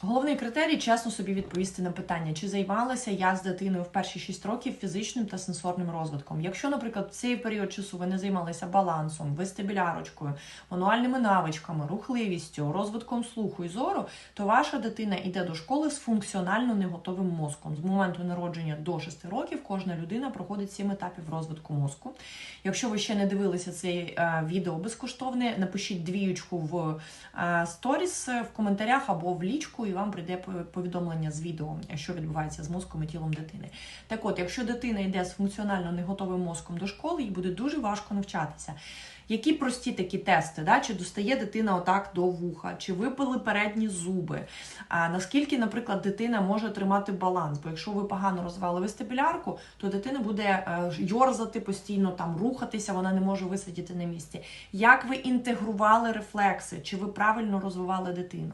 Головний критерій чесно собі відповісти на питання, чи займалася я з дитиною в перші 6 років фізичним та сенсорним розвитком. Якщо, наприклад, в цей період часу ви не займалися балансом, вестибулярочкою, мануальними навичками, рухливістю, розвитком слуху і зору, то ваша дитина йде до школи з функціонально неготовим мозком. З моменту народження до 6 років кожна людина проходить 7 етапів розвитку мозку. Якщо ви ще не дивилися це е, відео безкоштовне, напишіть двіючку в е, сторіс е, в коментарях або в лічку, і вам прийде повідомлення з відео, що відбувається з мозком і тілом дитини. Так от, якщо дитина йде з функціонально неготовим мозком до школи, їй буде дуже важко навчатися. Які прості такі тести, да? чи достає дитина отак до вуха, чи випили передні зуби? А наскільки, наприклад, дитина може тримати баланс? Бо якщо ви погано розвивали вестибулярку, то дитина буде е, йорзати постійно, там рухатися, вона не може висидіти на місці. Як ви інтегрували рефлекси? Чи ви правильно розвивали дитину?